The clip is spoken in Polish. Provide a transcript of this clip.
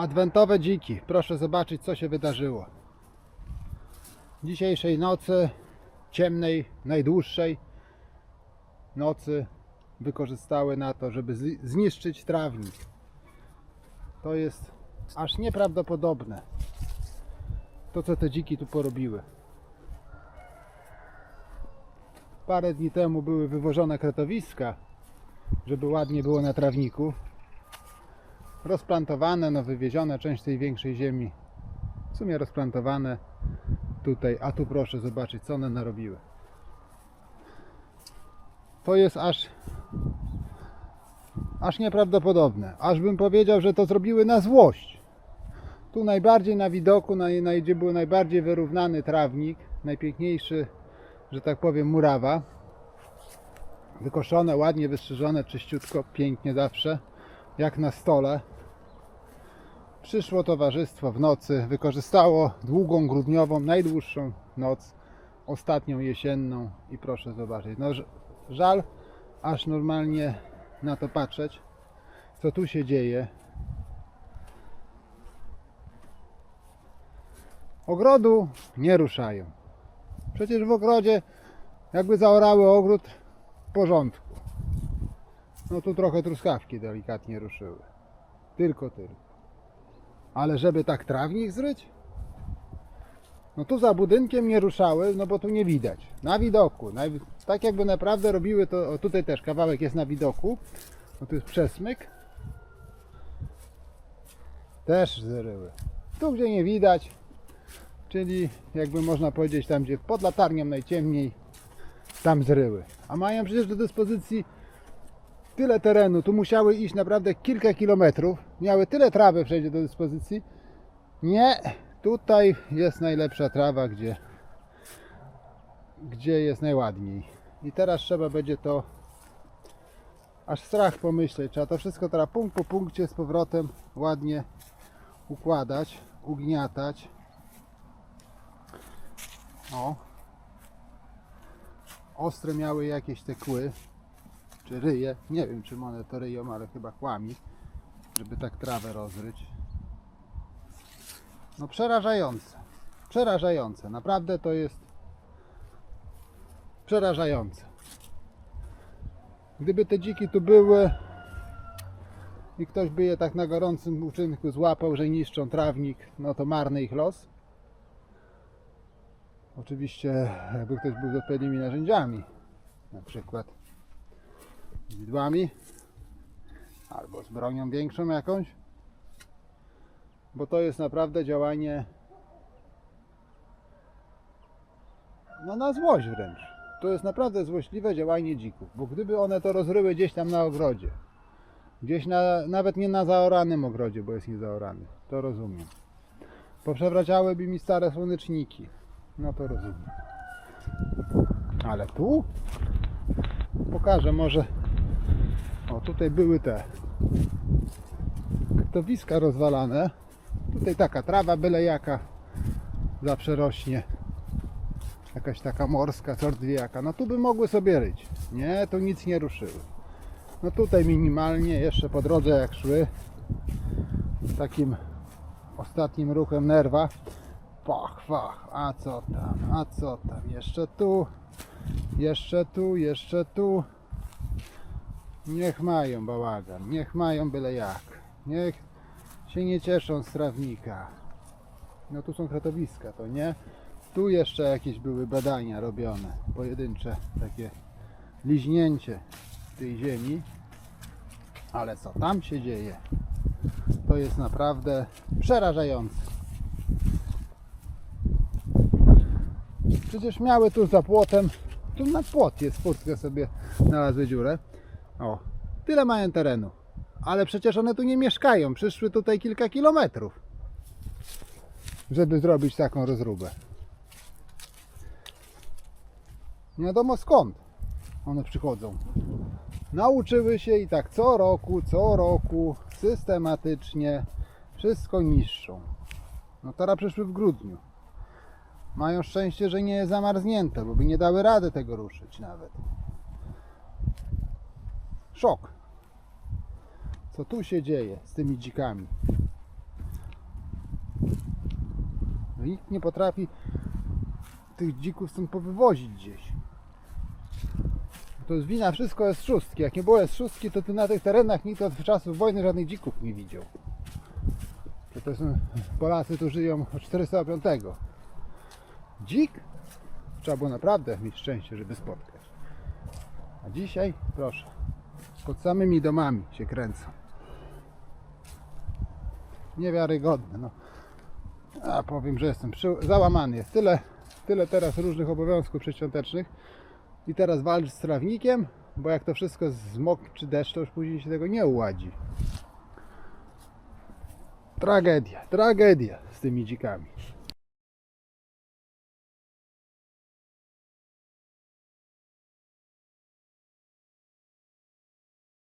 Adwentowe dziki. Proszę zobaczyć, co się wydarzyło. Dzisiejszej nocy, ciemnej, najdłuższej nocy, wykorzystały na to, żeby zniszczyć trawnik. To jest aż nieprawdopodobne. To, co te dziki tu porobiły. Parę dni temu były wywożone kretowiska, żeby ładnie było na trawniku rozplantowane, no wywiezione część tej większej ziemi. W sumie rozplantowane tutaj, a tu proszę zobaczyć, co one narobiły. To jest aż aż nieprawdopodobne. Aż bym powiedział, że to zrobiły na złość. Tu najbardziej na widoku, na, na, gdzie był najbardziej wyrównany trawnik, najpiękniejszy, że tak powiem, murawa. Wykoszone, ładnie wystrzyżone, czyściutko, pięknie zawsze jak na stole. Przyszło towarzystwo w nocy, wykorzystało długą grudniową, najdłuższą noc, ostatnią jesienną i proszę zobaczyć. No, żal aż normalnie na to patrzeć, co tu się dzieje. Ogrodu nie ruszają. Przecież w ogrodzie, jakby zaorały ogród, w porządku. No tu trochę truskawki delikatnie ruszyły. Tylko tyle. Ale żeby tak trawnik zryć? No tu za budynkiem nie ruszały, no bo tu nie widać. Na widoku. Na, tak jakby naprawdę robiły to, o tutaj też kawałek jest na widoku. No tu jest przesmyk. Też zryły. Tu gdzie nie widać, czyli jakby można powiedzieć tam gdzie pod latarnią najciemniej, tam zryły. A mają przecież do dyspozycji tyle terenu, tu musiały iść naprawdę kilka kilometrów, miały tyle trawy wszędzie do dyspozycji. Nie, tutaj jest najlepsza trawa, gdzie, gdzie jest najładniej. I teraz trzeba będzie to, aż strach pomyśleć, trzeba to wszystko teraz punkt po punkcie z powrotem ładnie układać, ugniatać. O. Ostre miały jakieś te kły, czy ryje. Nie wiem, czym one to ryją, ale chyba kłami, żeby tak trawę rozryć. No przerażające. Przerażające. Naprawdę to jest przerażające. Gdyby te dziki tu były i ktoś by je tak na gorącym uczynku złapał, że niszczą trawnik, no to marny ich los. Oczywiście, jakby ktoś był z odpowiednimi narzędziami, na przykład widłami albo z bronią większą jakąś, bo to jest naprawdę działanie no na złość wręcz. To jest naprawdę złośliwe działanie dzików, bo gdyby one to rozryły gdzieś tam na ogrodzie, gdzieś na, nawet nie na zaoranym ogrodzie, bo jest niezaorany, to rozumiem. Poprzewracałyby mi stare słoneczniki, no to rozumiem. Ale tu? Pokażę może o, tutaj były te kretowiska rozwalane. Tutaj taka trawa byle jaka zawsze rośnie. Jakaś taka morska, jaka. No tu by mogły sobie ryć. Nie, tu nic nie ruszyły. No tutaj minimalnie, jeszcze po drodze jak szły, takim ostatnim ruchem nerwa. Pach, pach, a co tam, a co tam, jeszcze tu, jeszcze tu, jeszcze tu. Niech mają bałagan, niech mają byle jak. Niech się nie cieszą z trawnika. No tu są kretowiska, to nie? Tu jeszcze jakieś były badania robione, pojedyncze takie liźnięcie tej ziemi. Ale co tam się dzieje, to jest naprawdę przerażające. Przecież miały tu za płotem, tu na płot jest, furtkę sobie znalazły dziurę. O, tyle mają terenu. Ale przecież one tu nie mieszkają. Przyszły tutaj kilka kilometrów, żeby zrobić taką rozróbę. Nie wiadomo skąd one przychodzą. Nauczyły się i tak co roku, co roku, systematycznie wszystko niszczą. No teraz przyszły w grudniu. Mają szczęście, że nie jest zamarznięte, bo by nie dały rady tego ruszyć nawet. Szok. Co tu się dzieje z tymi dzikami? Nikt nie potrafi tych dzików stąd powywozić gdzieś. To jest wina, wszystko jest szóstki. Jak nie było jest szóstki, to tu na tych terenach nikt od czasów wojny żadnych dzików nie widział. To, to są, Polacy tu żyją od 405. Dzik? Trzeba było naprawdę mieć szczęście, żeby spotkać. A dzisiaj, proszę, pod samymi domami się kręcą. Niewiarygodne, no. A powiem, że jestem przy... załamany. Jest tyle, tyle teraz różnych obowiązków przedświątecznych i teraz walcz z trawnikiem, bo jak to wszystko zmok czy deszcz, to już później się tego nie uładzi. Tragedia, tragedia z tymi dzikami.